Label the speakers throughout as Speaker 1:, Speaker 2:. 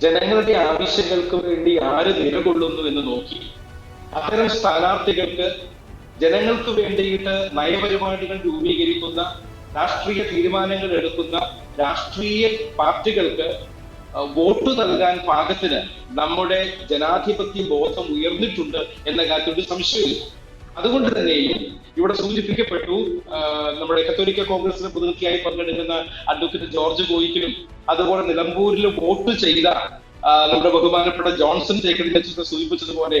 Speaker 1: ജനങ്ങളുടെ ആവശ്യങ്ങൾക്ക് വേണ്ടി ആര് നിലകൊള്ളുന്നു എന്ന് നോക്കി. അത്തരം സ്ഥാനാർത്ഥികൾക്ക് ജനങ്ങൾക്ക് വേണ്ടിയിട്ട് നയപരിപാടികൾ രൂപീകരിക്കുന്ന രാഷ്ട്രീയ തീരുമാനങ്ങൾ എടുക്കുന്ന രാഷ്ട്രീയ പാർട്ടികൾക്ക് വോട്ട് നൽകാൻ പാകത്തിന് നമ്മുടെ ജനാധിപത്യ ബോധം ഉയർന്നിട്ടുണ്ട് എന്ന കാര്യത്തിൽ സംശയമില്ല അതുകൊണ്ട് തന്നെയും ഇവിടെ സൂചിപ്പിക്കപ്പെട്ടു നമ്മുടെ കത്തോലിക്ക കോൺഗ്രസിന് പ്രതിനിധിയായി പങ്കെടുക്കുന്ന അഡ്വക്കേറ്റ് ജോർജ് ഗോയിക്കിനും അതുപോലെ നിലമ്പൂരിൽ വോട്ട് ചെയ്ത നമ്മുടെ ബഹുമാനപ്പെട്ട ജോൺസൺ ചേക്കറിനെ സൂചിപ്പിച്ചതുപോലെ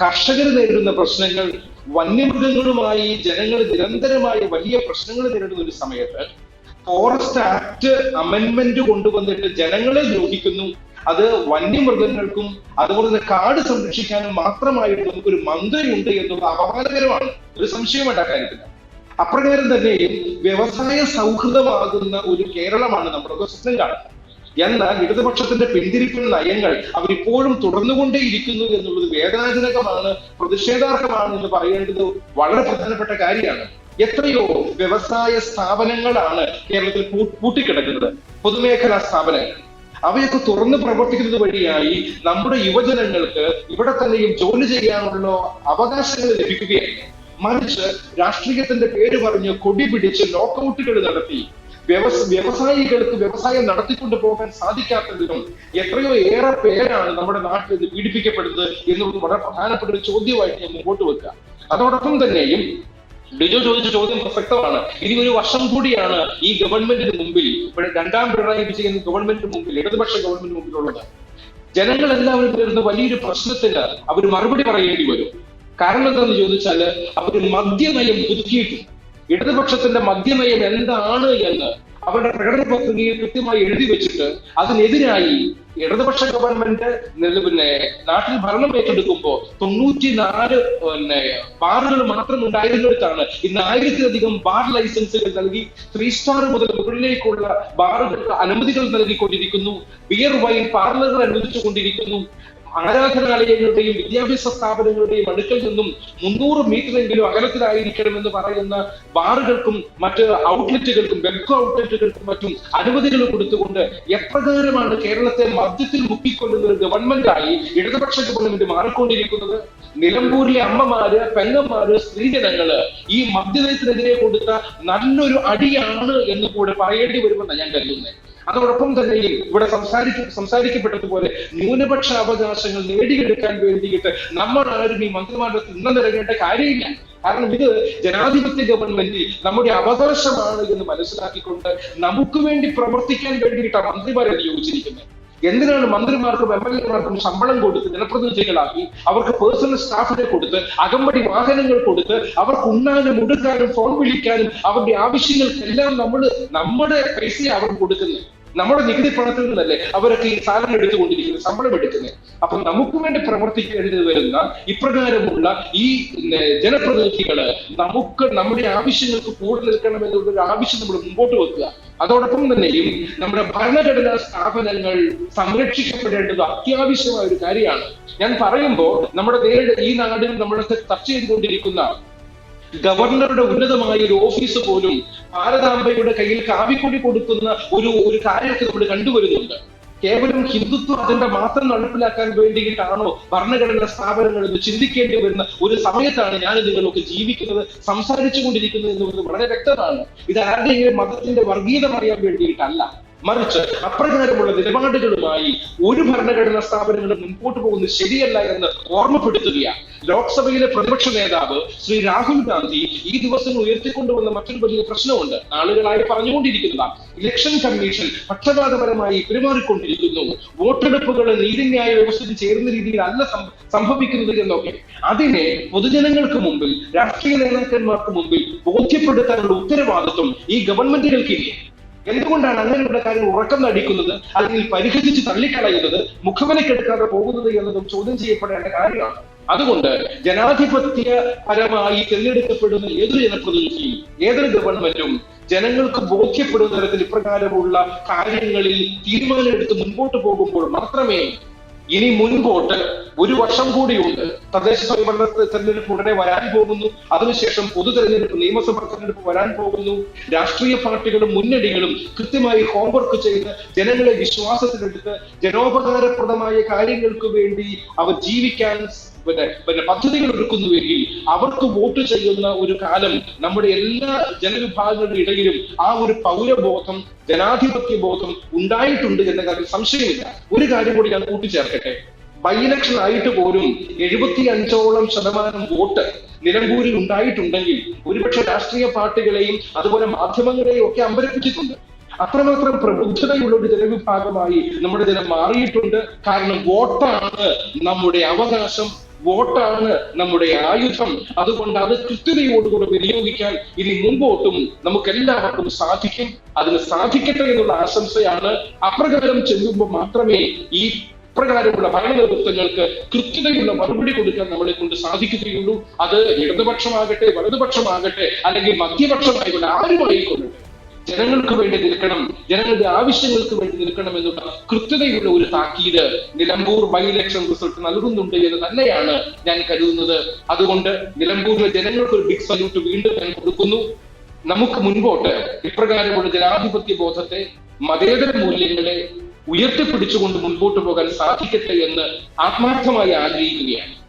Speaker 1: കർഷകർ നേരിടുന്ന പ്രശ്നങ്ങൾ വന്യമൃഗങ്ങളുമായി ജനങ്ങൾ നിരന്തരമായി വലിയ പ്രശ്നങ്ങൾ നേരിടുന്ന ഒരു സമയത്ത് ഫോറസ്റ്റ് ആക്ട് അമെന്റ്മെന്റ് കൊണ്ടുവന്നിട്ട് ജനങ്ങളെ ദ്രോഹിക്കുന്നു അത് വന്യമൃഗങ്ങൾക്കും അതുപോലെ തന്നെ കാട് സംരക്ഷിക്കാനും മാത്രമായിട്ട് നമുക്കൊരു മന്ത്രിയുണ്ട് എന്നുള്ളത് അപമാനകരമാണ്. ഒരു സംശയമായിട്ട് ആ കാര്യത്തില്ല അപ്രകാരം തന്നെയും വ്യവസായ സൗഹൃദമാകുന്ന ഒരു കേരളമാണ് നമ്മളൊക്കെ സ്വപ്നം കാണുന്നത് എന്നാൽ ഇടതുപക്ഷത്തിന്റെ പിന്തിരിപ്പിൽ നയങ്ങൾ അവരിപ്പോഴും തുടർന്നുകൊണ്ടേയിരിക്കുന്നു എന്നുള്ളത് വേദനാജനകമാണ് പ്രതിഷേധാർഹമാണ് എന്ന് പറയേണ്ടത് വളരെ പ്രധാനപ്പെട്ട കാര്യമാണ്. എത്രയോ വ്യവസായ സ്ഥാപനങ്ങളാണ് കേരളത്തിൽ പൂട്ടിക്കിടക്കുന്നത് പൊതുമേഖലാ സ്ഥാപനങ്ങൾ. അവയൊക്കെ തുറന്ന് പ്രവർത്തിക്കുന്നത് വഴിയായി നമ്മുടെ യുവജനങ്ങൾക്ക് ഇവിടെ തന്നെയും ജോലി ചെയ്യാനുള്ള അവകാശങ്ങൾ ലഭിക്കുകയാണ്. മറിച്ച് രാഷ്ട്രീയത്തിന്റെ പേര് പറഞ്ഞ് കൊടി പിടിച്ച് ലോക്കൗട്ടുകൾ നടത്തി വ്യവസ വ്യവസായികൾക്ക് വ്യവസായം നടത്തിക്കൊണ്ടു പോകാൻ സാധിക്കാത്തതിനും എത്രയോ ഏറെ പേരാണ് നമ്മുടെ നാട്ടിൽ ഇത് പീഡിപ്പിക്കപ്പെടുന്നത് എന്നുള്ളത് വളരെ പ്രധാനപ്പെട്ട ഒരു ചോദ്യമായിട്ട് ഞാൻ മുമ്പോട്ട് വെക്കുക. അതോടൊപ്പം തന്നെയും ഡിജോ ചോദിച്ച ചോദ്യം പ്രസക്തമാണ്. ഇനി ഒരു വർഷം കൂടിയാണ് ഈ ഗവൺമെന്റിന് മുമ്പിൽ ഇവിടെ രണ്ടാം പിണറായി വിജയൻ ഗവൺമെന്റിന് മുമ്പിൽ ഇടതുപക്ഷ ഗവൺമെന്റിന് മുമ്പിലുള്ളത്. ജനങ്ങൾ എല്ലാവരും വരുന്ന വലിയൊരു പ്രശ്നത്തിന് അവർ മറുപടി പറയേണ്ടി വരും. കാരണം എന്താണെന്ന് ചോദിച്ചാൽ അവർ മദ്യനയം പുതുക്കിയിട്ടുണ്ട്. ഇടതുപക്ഷത്തിന്റെ മദ്യനയം എന്താണ് എന്ന് അവരുടെ പ്രകടന പത്രികയിൽ കൃത്യമായി എഴുതി വെച്ചിട്ട് അതിനെതിരായി ഇടതുപക്ഷ ഗവൺമെന്റ് പിന്നെ നാട്ടിൽ ഭരണം ഏറ്റെടുക്കുമ്പോൾ തൊണ്ണൂറ്റിനാല് പിന്നെ ബാറുകൾ മാത്രം ഉണ്ടായിരുന്നിടത്താണ് ഇന്ന് ആയിരത്തിലധികം ബാർ ലൈസൻസുകൾ നൽകി ത്രീ സ്റ്റാർ മുതൽ മുകളിലേക്കുള്ള ബാറുകൾക്ക് അനുമതികൾ നൽകിക്കൊണ്ടിരിക്കുന്നു. Beer wine പാർലറുകൾ അനുവദിച്ചുകൊണ്ടിരിക്കുന്നു. ആരാധനാലയങ്ങളുടെയും വിദ്യാഭ്യാസ സ്ഥാപനങ്ങളുടെയും അടുക്കൽ നിന്നും മുന്നൂറ് മീറ്ററെങ്കിലും അകലത്തിലായിരിക്കണമെന്ന് പറയുന്ന ബാറുകൾക്കും മറ്റ് ഔട്ട്ലെറ്റുകൾക്കും ബെൽക്കോ ഔട്ട്ലെറ്റുകൾക്കും മറ്റും അനുമതികൾ കൊടുത്തുകൊണ്ട് എപ്രകാരമാണ് കേരളത്തെ മദ്യത്തിൽ മുക്കിക്കൊള്ളുന്ന ഒരു ഗവൺമെന്റായി ഇടതുപക്ഷ ഗവൺമെന്റ് മാറിക്കൊണ്ടിരിക്കുന്നത്? നിലമ്പൂരിലെ അമ്മമാര് പെങ്ങന്മാര് സ്ത്രീജനങ്ങൾ ഈ മദ്യനയത്തിനെതിരെ കൊടുത്ത നല്ലൊരു അടിയാണ് എന്ന് കൂടെ പറയേണ്ടി വരുമെന്നാണ് ഞാൻ കരുതുന്നത്. അതോടൊപ്പം തന്നെ ഇവിടെ സംസാരിക്ക സംസാരിക്കപ്പെട്ടതുപോലെ ന്യൂനപക്ഷ അവകാശങ്ങൾ നേടിയെടുക്കാൻ വേണ്ടിയിട്ട് നമ്മൾ ആരും ഈ മന്ത്രിമാരുടെ ഇന്ന് നിറങ്ങേണ്ട കാര്യമില്ല. കാരണം ഇത് ജനാധിപത്യ ഗവൺമെന്റ് നമ്മുടെ അവകാശമാണ് എന്ന് മനസ്സിലാക്കിക്കൊണ്ട് നമുക്ക് വേണ്ടി പ്രവർത്തിക്കാൻ വേണ്ടിയിട്ടാണ് മന്ത്രിമാരെ നിയോഗിച്ചിരിക്കുന്നത്. എന്തിനാണ് മന്ത്രിമാർക്കും എം എൽ എമാർക്കും ശമ്പളം കൊടുത്ത് ജനപ്രതിനിധികളാക്കി അവർക്ക് പേഴ്സണൽ സ്റ്റാഫിനെ കൊടുത്ത് അകമ്പടി വാഹനങ്ങൾ കൊടുത്ത് അവർക്ക് ഉണ്ണാനും ഉടുക്കാനും ഫോൺ വിളിക്കാനും അവരുടെ ആവശ്യങ്ങൾക്കെല്ലാം നമ്മൾ നമ്മുടെ പൈസയെ അവർക്ക് കൊടുക്കുന്നത്. നമ്മുടെ നികുതി പണത്തിൽ നിന്നല്ലേ അവരൊക്കെ ഈ സാധനം എടുത്തുകൊണ്ടിരിക്കുന്നത് ശമ്പളം എടുക്കുന്നത്. അപ്പൊ നമുക്ക് വേണ്ടി പ്രവർത്തിക്കേണ്ടി വരുന്ന ഇപ്രകാരമുള്ള ഈ ജനപ്രതിനിധികൾ നമുക്ക് നമ്മുടെ ആവശ്യങ്ങൾക്ക് കൂടെ നിൽക്കണം എന്നുള്ളൊരു ആവശ്യം നമ്മൾ മുമ്പോട്ട് വെക്കുക. അതോടൊപ്പം തന്നെയും നമ്മുടെ ഭരണഘടനാ സ്ഥാപനങ്ങൾ സംരക്ഷിക്കപ്പെടേണ്ടത് അത്യാവശ്യമായ ഒരു കാര്യമാണ്. ഞാൻ പറയുമ്പോൾ നമ്മുടെ നേരിട്ട് ഈ നാടിൽ നമ്മളൊക്കെ ചർച്ച ചെയ്തുകൊണ്ടിരിക്കുന്ന ഗവർണറുടെ ഉന്നതമായ ഒരു ഓഫീസ് പോലും ഭാരതാംബയുടെ കയ്യിൽ കാവിക്കൊടി കൊടുക്കുന്ന ഒരു ഒരു കാര്യമൊക്കെ നമ്മൾ കണ്ടുവരുന്നുണ്ട്. കേവലം ഹിന്ദുത്വം അതിന്റെ മാത്രം നടപ്പിലാക്കാൻ വേണ്ടിയിട്ടാണോ ഭരണഘടനാ സ്ഥാപനങ്ങൾ എന്ന് ചിന്തിക്കേണ്ടി വരുന്ന ഒരു സമയത്താണ് ഞാൻ നിങ്ങളൊക്കെ ജീവിക്കുന്നത് സംസാരിച്ചു കൊണ്ടിരിക്കുന്നത് എന്നുള്ളത് വളരെ വ്യക്തമാണ്. ഇത് ആരുടെയും മതത്തിന്റെ വർഗീയത അറിയാൻ വേണ്ടിയിട്ടല്ല. മറിച്ച് അപ്രകാരമുള്ള നിലപാടുകളുമായി ഒരു ഭരണഘടനാ സ്ഥാപനങ്ങളും മുൻപോട്ട് പോകുന്നത് ശരിയല്ല എന്ന് ഓർമ്മപ്പെടുത്തുകയാണ് ലോക്സഭയിലെ പ്രതിപക്ഷ നേതാവ് ശ്രീ രാഹുൽ ഗാന്ധി ഈ ദിവസങ്ങൾ ഉയർത്തിക്കൊണ്ടുവന്ന മറ്റൊരു വലിയ പ്രശ്നമുണ്ട്. ആളുകളായി പറഞ്ഞുകൊണ്ടിരിക്കുന്ന ഇലക്ഷൻ കമ്മീഷൻ പക്ഷപാതപരമായി പെരുമാറിക്കൊണ്ടിരിക്കുന്നു. വോട്ടെടുപ്പുകൾ നീതിന്യായ വ്യവസ്ഥയിൽ ചേരുന്ന സം- സംഭവിക്കുന്നത് എന്നൊക്കെ. അതിനെ പൊതുജനങ്ങൾക്ക് മുമ്പിൽ രാഷ്ട്രീയ നേതാക്കന്മാർക്ക് മുമ്പിൽ ബോധ്യപ്പെടുത്താനുള്ള ഉത്തരവാദിത്വം ഈ ഗവൺമെന്റുകൾക്കില്ലേ? എന്തുകൊണ്ടാണ് അങ്ങനെയുള്ള കാര്യം ഉറക്കം നടിക്കുന്നത് അല്ലെങ്കിൽ പരിഹസിച്ച് തള്ളിക്കളയുന്നത് മുഖവനക്കെടുക്കാതെ പോകുന്നത് എന്നതും ചോദ്യം ചെയ്യപ്പെടേണ്ട കാര്യമാണ്. അതുകൊണ്ട് ജനാധിപത്യപരമായി തിരഞ്ഞെടുക്കപ്പെടുന്ന ഏതൊരു ജനപ്രതിനിധിയും ഏതൊരു ഗവൺമെന്റും ജനങ്ങൾക്ക് ബോധ്യപ്പെടുന്ന തരത്തിൽ ഇപ്രകാരമുള്ള കാര്യങ്ങളിൽ തീരുമാനമെടുത്ത് മുൻപോട്ട് പോകുമ്പോൾ മാത്രമേ ഇനി മുൻപോട്ട് ഒരു വർഷം കൂടിയുണ്ട് തദ്ദേശ സ്വയംഭരണ തെരഞ്ഞെടുപ്പ് ഉടനെ വരാൻ പോകുന്നു. അതിനുശേഷം പൊതു തെരഞ്ഞെടുപ്പ് നിയമസഭാ തെരഞ്ഞെടുപ്പ് വരാൻ പോകുന്നു. രാഷ്ട്രീയ പാർട്ടികളും മുന്നണികളും കൃത്യമായി ഹോംവർക്ക് ചെയ്ത് ജനങ്ങളെ വിശ്വാസത്തിലെടുത്ത് ജനോപകാരപ്രദമായ കാര്യങ്ങൾക്ക് വേണ്ടി അവർ ജീവിക്കാൻ പിന്നെ പിന്നെ പദ്ധതികൾ ഒരുക്കുന്നുവെങ്കിൽ അവർക്ക് വോട്ട് ചെയ്യുന്ന ഒരു കാലം നമ്മുടെ എല്ലാ ജനവിഭാഗങ്ങളുടെ ഇടയിലും ആ ഒരു പൗരബോധം ജനാധിപത്യ ബോധം ഉണ്ടായിട്ടുണ്ട് എന്ന കാര്യം സംശയമില്ല. ഒരു കാര്യം കൂടി ഞാൻ കൂട്ടിച്ചേർക്കട്ടെ. ബൈ ഇലക്ഷൻ ആയിട്ട് പോലും എഴുപത്തി അഞ്ചോളം ശതമാനം വോട്ട് നിലമ്പൂരിൽ ഉണ്ടായിട്ടുണ്ടെങ്കിൽ ഒരുപക്ഷെ രാഷ്ട്രീയ പാർട്ടികളെയും അതുപോലെ മാധ്യമങ്ങളെയും ഒക്കെ അമ്പരപ്പിച്ചിട്ടുണ്ട്. അത്രമാത്രം പ്രബുദ്ധതയുള്ള ഒരു ജനവിഭാഗമായി നമ്മുടെ ജനം മാറിയിട്ടുണ്ട്. കാരണം വോട്ടാണ് നമ്മുടെ അവകാശം വോട്ടാണ് നമ്മുടെ ആയുധം. അതുകൊണ്ട് അത് കൃത്യതയോടുകൂടെ വിനിയോഗിക്കാൻ ഇനി മുമ്പോട്ടും നമുക്ക് എല്ലാവർക്കും സാധിക്കും. അതിന് സാധിക്കട്ടെ എന്നുള്ള ആശംസയാണ് അപ്രകാരം ചെല്ലുമ്പോൾ മാത്രമേ ഈ പ്രകാരമുള്ള ഭരണ നേതൃത്വങ്ങൾക്ക് കൃത്യതയുള്ള മറുപടി കൊടുക്കാൻ നമ്മളെ കൊണ്ട് സാധിക്കുകയുള്ളൂ. അത് ഇടതുപക്ഷമാകട്ടെ വലതുപക്ഷമാകട്ടെ അല്ലെങ്കിൽ മധ്യപക്ഷമായിക്കൊണ്ട് ആരുമായിക്കൊള്ളട്ടെ ജനങ്ങൾക്ക് വേണ്ടി നിൽക്കണം ജനങ്ങളുടെ ആവശ്യങ്ങൾക്ക് വേണ്ടി നിൽക്കണം എന്നുള്ള കൃത്യതയുള്ള ഒരു താക്കീത് നിലമ്പൂർ ബൈ ഇലക്ഷൻ റിസൾട്ട് നൽകുന്നുണ്ട് എന്ന് തന്നെയാണ് ഞാൻ കരുതുന്നത്. അതുകൊണ്ട് നിലമ്പൂരിലെ ജനങ്ങൾക്ക് ഒരു ബിഗ് സല്യൂട്ട് വീണ്ടും ഞാൻ കൊടുക്കുന്നു. നമുക്ക് മുൻപോട്ട് ഇപ്രകാരമുള്ള ജനാധിപത്യ ബോധത്തെ മതേതര മൂല്യങ്ങളെ ഉയർത്തിപ്പിടിച്ചുകൊണ്ട് മുൻപോട്ട് പോകാൻ സാധിക്കട്ടെ എന്ന് ആത്മാർത്ഥമായി ആഗ്രഹിക്കുകയാണ്.